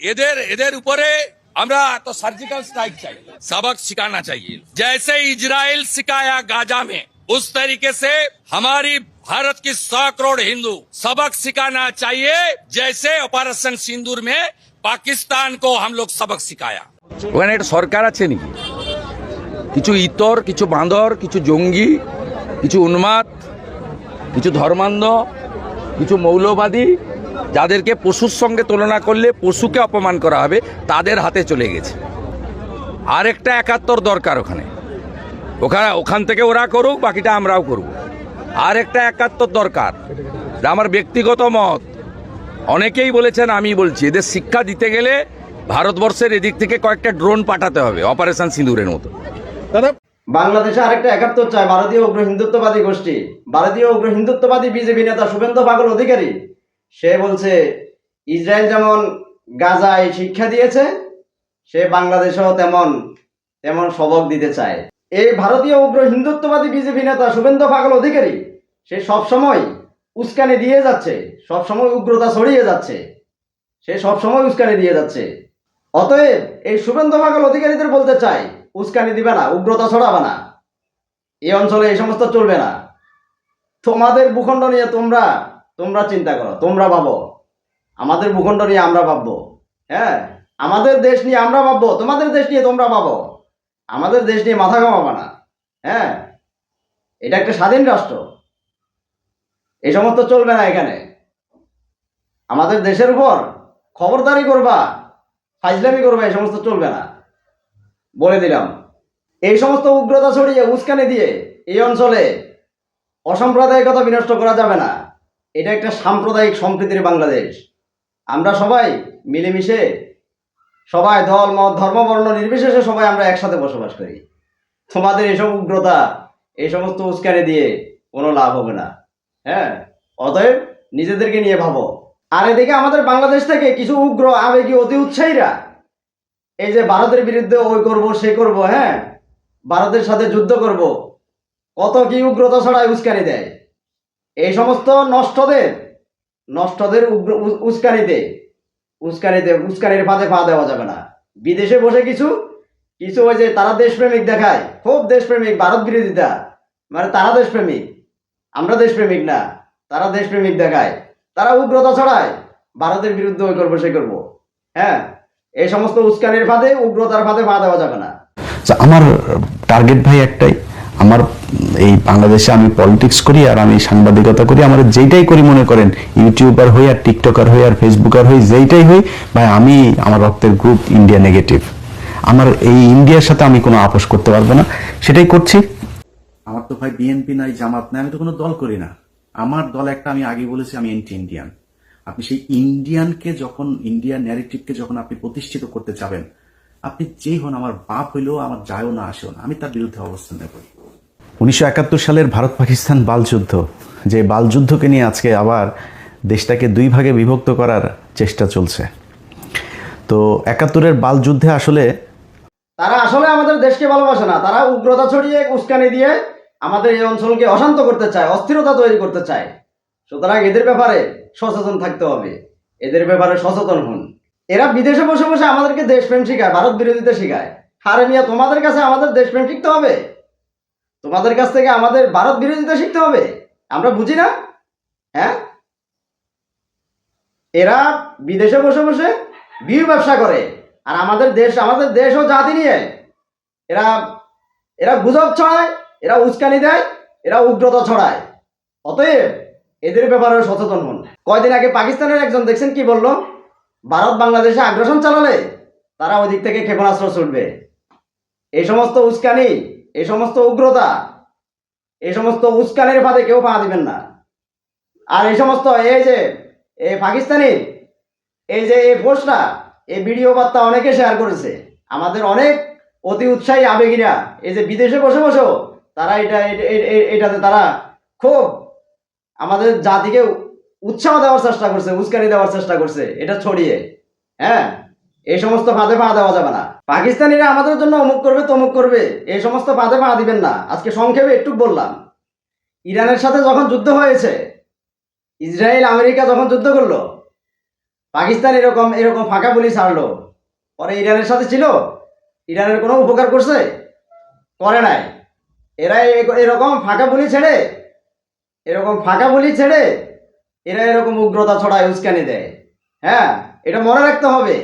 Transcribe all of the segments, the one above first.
এদের এদের উপরে আমরা তো सर्जिकल स्ट्राइक चाहिए सबक सिखाना चाहिए जैसे इजराइल सिखाया गाजा में उस तरीके से हमारी भारत की सौ करोड़ हिंदू सबक सिखाना चाहिए जैसे ऑपरेशन सिंदूर में पाकिस्तान को हम लोग सबक सिखाया ওখানে একটা সরকার আছে নাকি কিছু ইতর কিছু বাঁদর কিছু জঙ্গি কিছু উন্মাদ কিছু ধর্মান্ধ কিছু মৌলবাদী যাদেরকে পশুর সঙ্গে তুলনা করলে পশুকে অপমান করা হবে, তাদের হাতে চলে গেছে। আর একটা একাত্তর দরকার ওখানে। ওখানে, ওখান থেকে ওরা করুক, বাকিটা আমরাও করব। আর একটা একাত্তর দরকার। আমার ব্যক্তিগত মত। অনেকেই বলেছেন আমি বলছি, এদের শিক্ষা দিতে গেলে ভারতবর্ষের এদিক থেকে কয়েকটা ড্রোন পাঠাতে হবে, অপারেশন সিঁদুরের মতো। বাংলাদেশে আরেকটা একাত্তর চায়, ভারতীয় উগ্র হিন্দুত্ববাদী গোষ্ঠী। ভারতীয় উগ্র হিন্দুত্ববাদী বিজেপি নেতা শুভেন্দু পাগল অধিকারী সে বলছে, ইসরায়েল যেমন গাজায় শিক্ষা দিয়েছে, সে বাংলাদেশেও তেমন তেমন সবক দিতে চায়। এই ভারতীয় উগ্র হিন্দুত্ববাদী বিজেপি নেতা শুভেন্দু পাগল অধিকারী, সে সবসময় উস্কানি দিয়ে যাচ্ছে, সবসময় উগ্রতা ছড়িয়ে যাচ্ছে। সে সবসময় উস্কানি দিয়ে যাচ্ছে। অতএব এই শুভেন্দু পাগল অধিকারীদের বলতে চাই, উস্কানি দিবে না, উগ্রতা ছড়াবে না। এই অঞ্চলে এই সমস্ত চলবে না। তোমাদের ভূখণ্ড নিয়ে তোমরা তোমরা চিন্তা করো, তোমরা ভাবো। আমাদের ভূখণ্ড নিয়ে আমরা ভাববো হ্যাঁ? আমাদের দেশ নিয়ে আমরা ভাববো, তোমাদের দেশ নিয়ে তোমরা ভাবো। আমাদের দেশ নিয়ে মাথা ঘামাবা না হ্যাঁ? এটা একটা স্বাধীন রাষ্ট্র। এই সমস্ত চলবে না এখানে। আমাদের দেশের উপর খবরদারি করবা ফাইজলামি করবা, এই সমস্ত চলবে না। বলে দিলাম। এই সমস্ত উগ্রতা ছড়িয়ে উস্কানি দিয়ে এই অঞ্চলে অসাম্প্রদায়িকতা বিনষ্ট করা যাবে না। এটা একটা সাম্প্রদায়িক সম্প্রীতির বাংলাদেশ। আমরা সবাই মিলেমিশে সবাই দল, মত ধর্ম বর্ণ নির্বিশেষে সবাই আমরা একসাথে বসবাস করি। তোমাদের এসব উগ্রতা, এই সমস্ত উস্কানি দিয়ে কোনো লাভ হবে না। হ্যাঁ? অতএব নিজেদেরকে নিয়ে ভাবো। আর এদিকে আমাদের বাংলাদেশ থেকে কিছু উগ্র, আবেগী, অতি উৎসাহীরা এই যে ভারতের বিরুদ্ধে ওই করব, সে করব হ্যাঁ? ভারতের সাথে যুদ্ধ করব, কত কি উগ্রতা ছড়ায় উস্কানি দেয়। এই সমস্ত নষ্টদের নষ্টদের উস্কানিতে উস্কানিতে, উস্কানির ফাঁদে পা দেওয়া যাবে না। বিদেশে বসে কিছু কিছু ওই যে তারা দেশপ্রেমিক দেখায়, খুব দেশপ্রেমিক, ভারত বিরোধিতা। মানে তারা দেশপ্রেমিক, আমরা দেশপ্রেমিক না, তারা দেশপ্রেমিক দেখায়। তারা উগ্রতা ছড়ায়, ভারতের বিরুদ্ধে ওই করব, সে করব। হ্যাঁ এই সমস্ত উস্কানির ফাঁদে, উগ্রতার ফাঁদে পা দেওয়া যাবে না। আমার টার্গেট ভাই একটাই। আমার এই বাংলাদেশে আমি পলিটিক্স করি আর আমি সাংবাদিকতা করি, আমার যেইটাই করি মনে করেন ইউটিউবার হই আর টিকটকার হই আর ফেসবুকার হই, যেইটাই হই, ভাই আমি আমার রক্তের গ্রুপ ইন্ডিয়া নেগেটিভ আমার এই ইন্ডিয়ার সাথে আমি কোনো আপোষ করতে পারব না, সেটাই করছি। আমার তো ভাই বিএনপি নাই, জামাত নাই, আমি তো কোনো দল করি না। আমার দল একটা আমি আগে বলেছি, আমি এন্টি ইন্ডিয়ান আপনি সেই ইন্ডিয়ানকে যখন ইন্ডিয়ান ন্যারেটিভকে যখন আপনি প্রতিষ্ঠিত করতে চাবেন আপনি যেই হন, আমার বাপ হইলেও আমার যায়ও না, আসেও না। আমি তার বিরুদ্ধে অবস্থান নেব। উনিশশো একাত্তর সালের ভারত পাকিস্তান বালযুদ্ধ যে বালযুদ্ধকে নিয়ে আজকে আবার দেশটাকে দুই ভাগে বিভক্ত করার চেষ্টা চলছে। তো একাত্তরের বালযুদ্ধে আসলে তারা আসলে আমাদের দেশকে ভালোবাসে না। তারা উগ্রতা ছড়িয়ে উস্কানি দিয়ে আমাদের এই অঞ্চলকে অশান্ত করতে চায়, অস্থিরতা তৈরি করতে চায়। সুতরাং এদের ব্যাপারে সচেতন থাকতে হবে। এদের ব্যাপারে সচেতন হন। এরা বিদেশে বসে বসে আমাদেরকে দেশপ্রেম শেখায়, ভারত বিরোধিতা শেখায়। হারে মিয়া তোমাদের কাছে আমাদের দেশপ্রেম শিখতে হবে? তোমাদের কাছ থেকে আমাদের ভারত বিরোধিতা শিখতে হবে। আমরা বুঝি না? হ্যাঁ? এরা বিদেশে বসে বসে বিউ ব্যবসা করে। আর আমাদের দেশ আমাদের দেশ ও জাতি নিয়ে এরা এরা গুজব ছড়ায়, এরা উস্কানি দেয়, এরা উগ্রতা ছড়ায়। অতএব এদের ব্যাপারে সচেতন হন। কয়দিন আগে পাকিস্তানের একজন, দেখছেন কি বলল? ভারত বাংলাদেশে আগ্রাসন চালালে তারা ওই দিক থেকে ক্ষেপণাস্ত্র ছুটবে। এই সমস্ত উস্কানি এই সমস্ত উগ্রতা, এই সমস্ত উস্কানের ফাঁদে কেউ পা দিবেন না। আর এই সমস্ত এই যে, এই পাকিস্তানি, এই যে এই পোস্টটা এই ভিডিও বার্তা অনেকে শেয়ার করেছে। আমাদের অনেক অতি উৎসাহী আবেগীরা, এই যে বিদেশে বসে বসেও তারা এটা এ- এ- এ- এটাতে তারা খুব আমাদের জাতিকে উৎসাহ দেওয়ার চেষ্টা করছে, উস্কানি দেওয়ার চেষ্টা করছে, এটা ছড়িয়ে। হ্যাঁ? এই সমস্ত ফাঁদে পা দেওয়া যাবে না। পাকিস্তানিরা আমাদের জন্য অমুক করবে, তমুক করবে। এই সমস্ত ফাঁদে পা দিবেন না। আজকে সংক্ষেপে একটু বললাম। ইরানের সাথে যখন যুদ্ধ হয়েছে, ইসরায়েল, আমেরিকা যখন যুদ্ধ করল, পাকিস্তান এরকম এরকম ফাঁকা বলি ছাড়লো। পরে ইরানের সাথে ছিল, ইরানের কোনো উপকার করছে? করে নাই। এরা এরকম ফাঁকা বলি ছেড়ে, এরকম ফাঁকা বলি ছেড়ে, এরা এরকম উগ্রতা ছড়ায় উস্কানি দেয়। হ্যাঁ এটা মনে রাখতে হবে।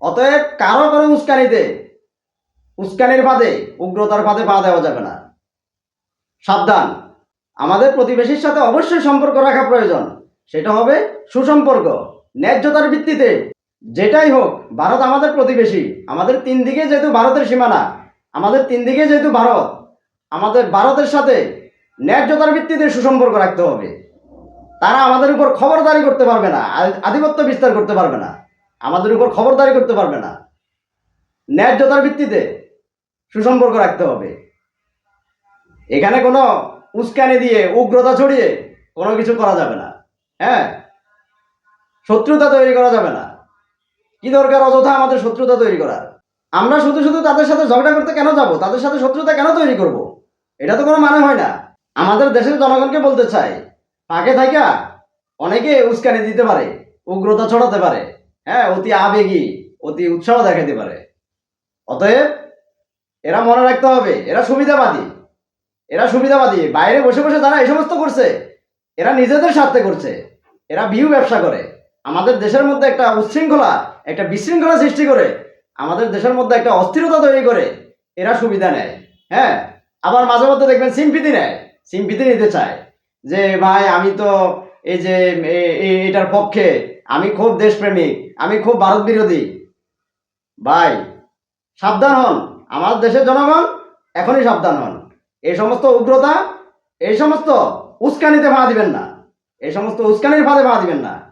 অতএব কারও কোনো উস্কানিতে, উস্কানির ফাঁদে, উগ্রতার ফাঁদে পা দেওয়া যাবে না। সাবধান। আমাদের প্রতিবেশীর সাথে অবশ্যই সম্পর্ক রাখা প্রয়োজন। সেটা হবে সুসম্পর্ক, ন্যায্যতার ভিত্তিতে। যেটাই হোক, ভারত আমাদের প্রতিবেশী। আমাদের তিন দিকে যেহেতু ভারতের সীমানা, আমাদের তিন দিকে যেহেতু ভারত, আমাদের ভারতের সাথে ন্যায্যতার ভিত্তিতে সুসম্পর্ক রাখতে হবে। তারা আমাদের উপর খবরদারি করতে পারবে না আধিপত্য বিস্তার করতে পারবে না। আমাদের উপর খবরদারি করতে পারবে না। ন্যায্যতার ভিত্তিতে সুসম্পর্ক রাখতে হবে। এখানে কোনো উস্কানি দিয়ে, উগ্রতা ছড়িয়ে কোনো কিছু করা যাবে না। হ্যাঁ? শত্রুতা তৈরি করা যাবে না। কি দরকার অযথা আমাদের শত্রুতা তৈরি করার? আমরা শুধু শুধু তাদের সাথে ঝগড়া করতে কেন যাব? তাদের সাথে শত্রুতা কেন তৈরি করব? এটা তো কোনো মানে হয় না। আমাদের দেশের জনগণকে বলতে চাই ফাঁকে থাকা অনেকে উস্কানি দিতে পারে, উগ্রতা ছড়াতে পারে। হ্যাঁ অতি আবেগী, অতি উৎসাহ দেখাতে পারে। অতএব, এরা মনে রাখতে হবে, এরা সুবিধাবাদী। এরা সুবিধাবাদী, বাইরে বসে বসে তারা এই সমস্ত করছে। এরা নিজেদের স্বার্থে করছে। এরা ভিউ ব্যবসা করে। আমাদের দেশের মধ্যে একটা উচ্ছৃঙ্খলা, একটা বিশৃঙ্খলা সৃষ্টি করে। আমাদের দেশের মধ্যে একটা অস্থিরতা তৈরি করে। এরা সুবিধা নেয়। হ্যাঁ আবার মাঝে মধ্যে দেখবেন সিম্পিতি নেয়, সিম্পিতি নিতে চায়। যে, ভাই, আমি তো এই যে এটার পক্ষে আমি খুব দেশপ্রেমিক, আমি খুব ভারত বিরোধী। ভাই, সাবধান হন। আমার দেশের জনগণ এখনই সাবধান হন। এই সমস্ত উগ্রতা, এই সমস্ত উস্কানিতে ভাড়া দিবেন না। এই সমস্ত উস্কানির ফাঁদে ভাড়া দিবেন না।